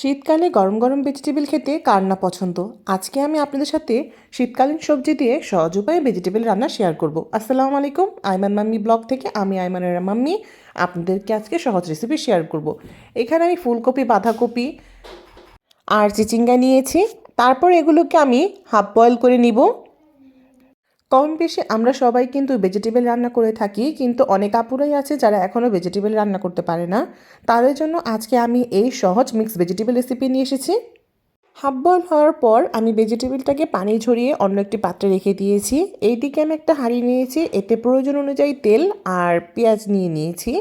শীতকালে গরম গরম ভেজিটেবল খেতে কার না পছন্দ? আজকে আমি আপনাদের সাথে শীতকালীন সবজি দিয়ে সহজ উপায়ে ভেজিটেবল রান্না শেয়ার করব। আসসালামু আলাইকুম, আইমান মাম্মি ব্লগ থেকে আমি আইমানের মাম্মি আপনাদেরকে আজকে সহজ রেসিপি শেয়ার করব। এখানে আমি ফুলকপি, বাঁধাকপি আর চিচিঙ্গা নিয়েছি। তারপর এগুলোকে আমি হাফ বয়েল করে নিব। কম বেশি আমরা সবাই কিন্তু ভেজিটেবল রান্না করে থাকি, কিন্তু অনেক আপুরাই আছে যারা এখনও ভেজিটেবল রান্না করতে পারে না। তাদের জন্য আজকে আমি এই সহজ মিক্স ভেজিটেবল রেসিপি নিয়ে এসেছি। হাফ বয়েল হওয়ার পর আমি ভেজিটেবলটাকে পানি ঝরিয়ে অন্য একটি পাত্রে রেখে দিয়েছি। এইদিকে আমি একটা হাঁড়ি নিয়েছি, এতে প্রয়োজন অনুযায়ী তেল আর পেঁয়াজ নিয়ে নিয়েছি।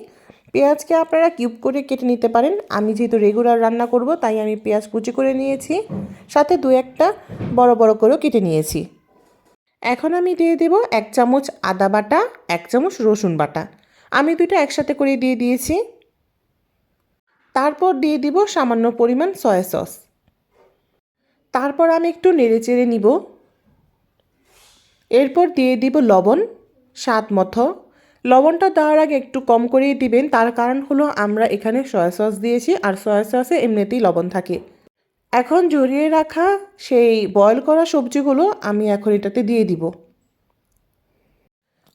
পেঁয়াজকে আপনারা কিউব করে কেটে নিতে পারেন। আমি যেহেতু রেগুলার রান্না করব, তাই আমি পেঁয়াজ কুচি করে নিয়েছি। সাথে দু একটা বড় বড় করেও কেটে নিয়েছি। এখন আমি দিয়ে দেব এক চামচ আদা বাটা, এক চামচ রসুন বাটা। আমি দুটো একসাথে করে দিয়ে দিয়েছি। তারপর দিয়ে দিব সামান্য পরিমাণ সয়া সস। তারপর আমি একটু নেড়ে চেড়ে নিব। এরপর দিয়ে দিব লবণ, স্বাদ মতো। লবণটা দেওয়ার আগে একটু কম করেই দিবেন। তার কারণ হলো আমরা এখানে সয়া সস দিয়েছি, আর সয়া সসে এমনিতেই লবণ থাকে। এখন জড়িয়ে রাখা সেই বয়েল করা সবজিগুলো আমি এখন এটাতে দিয়ে দিব।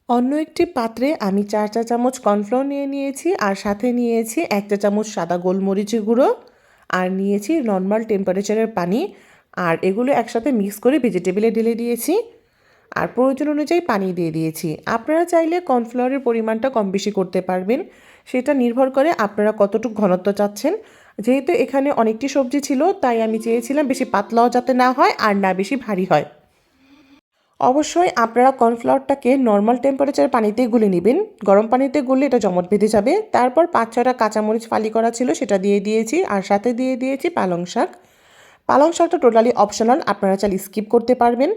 অন্য একটি পাত্রে আমি চার চা চামচ কর্নফ্লোর নিয়ে নিয়েছি আর সাথে নিয়েছি এক চা চামচ সাদা গোলমরিচের গুঁড়ো আর নিয়েছি নর্মাল টেম্পারেচারের পানি আর এগুলো একসাথে মিক্স করে ভেজিটেবলে ঢেলে দিয়েছি। আর প্রয়োজন অনুযায়ী পানি দিয়ে দিয়েছি। আপনারা চাইলে কর্নফ্লাওয়ারের পরিমাণটা কম বেশি করতে পারবেন। সেটা নির্ভর করে আপনারা কতটুকু ঘনত্ব চাচ্ছেন যেহেতু এখানে অনেকটি সবজি ছিল, তাই আমি চেয়েছিলাম বেশি পাতলাও যাতে না হয় আর না বেশি ভারী হয়। অবশ্যই আপনারা কর্নফ্লাওয়ারটাকে নর্মাল টেম্পারেচার পানিতে গুলে নেবেন। গরম পানিতে গুললে এটা জমট বেঁধে যাবে। তারপর পাঁচ ছটা কাঁচামরিচ ফালি করা ছিল, সেটা দিয়ে দিয়েছি আর সাথে দিয়ে দিয়েছি পালং শাক। পালং শাকটা টোটালি অপশনাল, আপনারা চাইলে স্কিপ করতে পারবেন।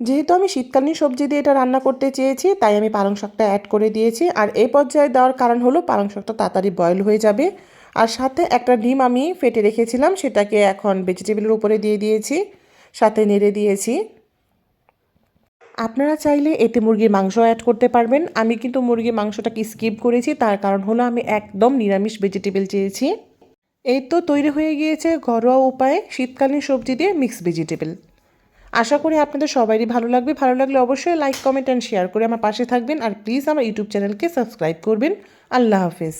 যেহেতু আমি শীতকালীন সবজি দিয়ে এটা রান্না করতে চেয়েছি, তাই আমি পালং শাকটা অ্যাড করে দিয়েছি। আর এই পর্যায়ে দেওয়ার কারণ হলো, পালং শাকটা তাড়াতাড়ি বয়েল হয়ে যাবে। আর সাথে একটা ডিম আমি ফেটে রেখেছিলাম, সেটাকে এখন ভেজিটেবলের উপরে দিয়ে দিয়েছি, সাথে নেড়ে দিয়েছি। আপনারা চাইলে এতে মুরগির মাংস অ্যাড করতে পারবেন। আমি কিন্তু মুরগির মাংসটাকে স্কিপ করেছি, তার কারণ হলো আমি একদম নিরামিষ ভেজিটেবল চেয়েছি। এই তো তৈরি হয়ে গিয়েছে ঘরোয়া উপায়ে শীতকালীন সবজি দিয়ে মিক্স ভেজিটেবল আশা করি আপনাদের সবারই ভালো লাগবে। ভালো লাগলে অবশ্যই লাইক কমেন্ট অ্যান্ড শেয়ার করে আমার পাশে থাকবেন। আর প্লিজ আমার ইউটিউব চ্যানেলকে সাবস্ক্রাইব করবেন। আল্লাহ হাফেজ।